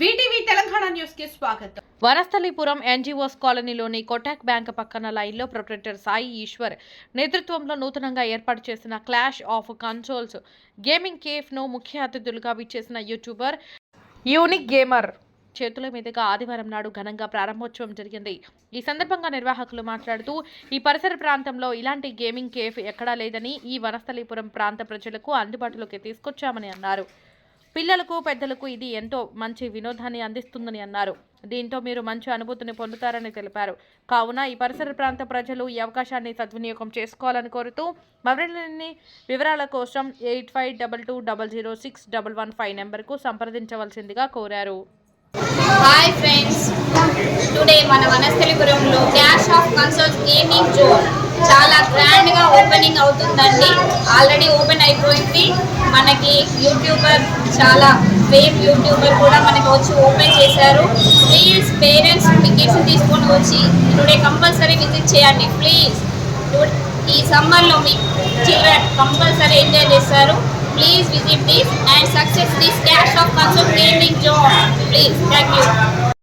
VTV Telangana న్యూస్కి స్వాగతం. Vanasthalipuram NGOs కాలనీలోని కొటాక్ బ్యాంక్ పక్కన లైన్లో ప్రొప్రైటర్ సాయి ఈశ్వర్ నేతృత్వంలో నూతనంగా ఏర్పాటు చేసిన క్లాష్ ఆఫ్ కన్సోల్స్. గేమింగ్ కేఫ్ను ముఖ్య అతిథులుగా విచ్చేసిన యూట్యూబర్. Unique gamer. చేతుల మీదుగా ఆదివారం నాడు ఘనంగా ప్రారంభోత్సవం జరిగింది. ఈ సందర్భంగా నిర్వాహకులు మాట్లాడుతూ ఈ పరిసర ప్రాంతంలో ఇలాంటి గేమింగ్ కేఫ్ ఎక్కడా లేదని ఈ వనస్థలీపురం ప్రాంత ప్రజలకు అందుబాటులోకి తీసుకొచ్చామని అన్నారు. పిల్లలకు పెద్దలకు ఇది ఎంతో మంచి వినోదాన్ని అందిస్తుందని అన్నారు. దీంతో మీరు మంచి అనుభూతిని పొందుతారని తెలిపారు. కావున ఈ పరిసర ప్రాంత ప్రజలు ఈ అవకాశాన్ని సద్వినియోగం చేసుకోవాలని కోరుతూ మరిన్ని వివరాల కోసం eight five double two double zero six double one five నెంబర్కు సంప్రదించవలసిందిగా కోరారు. హాయ్ ఫ్రెండ్స్ టుడే మన వనస్థలిపురంలో cash of concert gaming zone చాలా ఓపెనింగ్ అవుతుందండి. ఆల్రెడీ ఓపెన్ అయిపోయింది. మనకి యూట్యూబర్ చాలా ఫేమ్ యూట్యూబర్ కూడా మనకి వచ్చి ఓపెన్ చేశారు. ప్లీజ్ పేరెంట్స్ మీ కిడ్స్ తీసుకొని వచ్చి టుడే కంపల్సరీ విజిట్ చేయండి. ప్లీజ్ ఈ సమ్మర్లో మీ చిల్డ్రన్ కంపల్సరీ ఎంజాయ్ చేస్తారు. Please visit this and success this cash of consult gaming zone please thank you